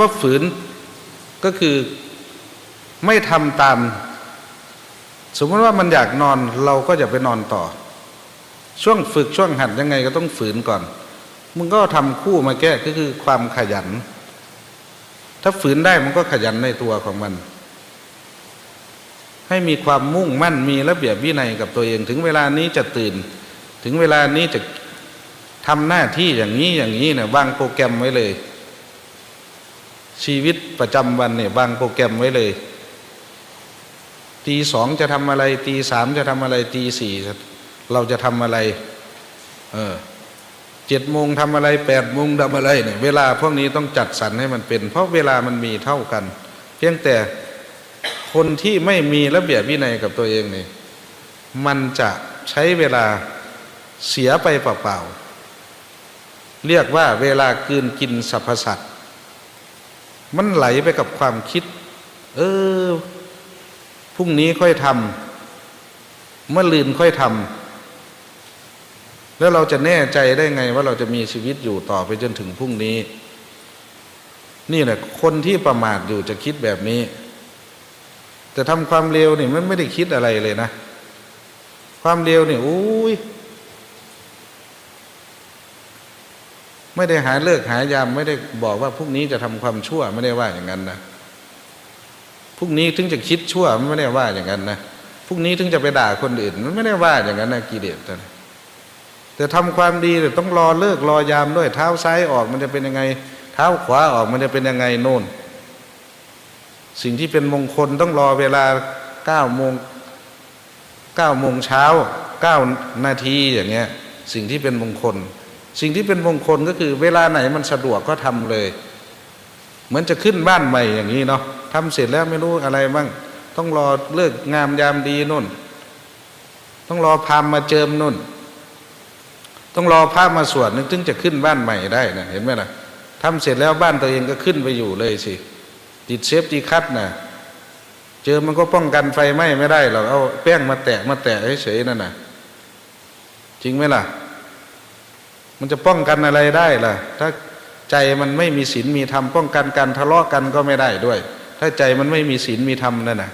ว่าฝืนก็คือไม่ทำตาม สมมติว่ามันอยากนอนเราก็อย่าไปนอนต่อ ช่วงฝึกช่วงหัดยังไงก็ต้องฝืนก่อน มึงก็ทำคู่มาแก้ก็คือความขยัน ถ้าฝืนได้มันก็ขยันในตัวของมัน ให้มีความมุ่งมั่นมีระเบียบวินัยกับตัวเอง ถึงเวลานี้จะตื่น ถึงเวลานี้จะทำหน้าที่อย่างนี้อย่างนี้เนี่ยวางโปรแกรมไว้เลย ชีวิตประจำวันเนี่ยวางโปรแกรมไว้เลยตีสองจะทำอะไรตีสามจะทำอะไรตีสี่เราจะทำอะไร เออเจ็ดโมงทำอะไรแปดโมงทำอะไรเนี่ยเวลาพวกนี้ต้องจัดสรรให้มันเป็น เพราะเวลามันมีเท่ากัน เพียงแต่คนที่ไม่มีระเบียบวินัยกับตัวเองเนี่ยมันจะใช้เวลาเสียไปเปล่าๆเรียกว่าเวลากืนกินสรรพสัตว์ มันไหลไปกับความคิด เออพรุ่งนี้ค่อยทำเมื่อลืนค่อยทำแล้วเราจะแน่ใจได้ไงว่าเราจะมีชีวิตอยู่ต่อไปจนถึงพรุ่งนี้ นี่แหละคนที่ประมาทอยู่จะคิดแบบนี้ แต่ทำความเร็วนี่มันไม่ได้คิดอะไรเลยนะ ความเร็วนี่อุ้ย ไม่ได้หาเลิกหายามไม่ได้บอกว่าพรุ่งนี้จะทำความชั่วไม่ได้ว่าอย่างนั้นนะพรุ่งนี้ถึงจะคิดชั่วมันไม่ได้ว่าอย่างนั้นนะพรุ่งนี้ถึงจะไปด่าคนอื่น มันไม่ได้ว่าอย่างนั้นนะกิเลสแต่แต่ทำความดีต้องรอเลิกรอยามด้วย เท้าซ้ายออกมันจะเป็นยังไง เท้าขวาออกมันจะเป็นยังไงโน่น สิ่งที่เป็นมงคลต้องรอเวลาเก้าโมงเก้าโมงเช้าเก้านาทีอย่างเงี้ย สิ่งที่เป็นมงคล สิ่งที่เป็นมงคลก็คือ เวลาไหนมันสะดวกก็ทำเลยเหมือนจะขึ้นบ้านใหม่อย่างนี้เนาะทำเสร็จแล้วไม่รู้อะไรบ้าง ต้องรอเลิกงามยามดีนู่น ต้องรอพามมาเจิมนู่น ต้องรอพระมาสวดนึกถึงจะขึ้นบ้านใหม่ได้นะเห็นไหมล่ะทำเสร็จแล้วบ้านตัวเองก็ขึ้นไปอยู่เลยสิติดเซฟตีคัดนะเจอมันก็ป้องกันไฟไหม้ไม่ได้หรอกเอาแป้งมาแตะมาแตะเฉยๆนั่นน่ะจริงไหมล่ะ มันจะป้องกันอะไรได้ล่ะ ถ้าใจมันไม่มีศีลมีธรรมป้องกันการทะเลาะกันก็ไม่ได้ด้วย ถ้าใจมันไม่มีศีลมีธรรมนั่นน่ะ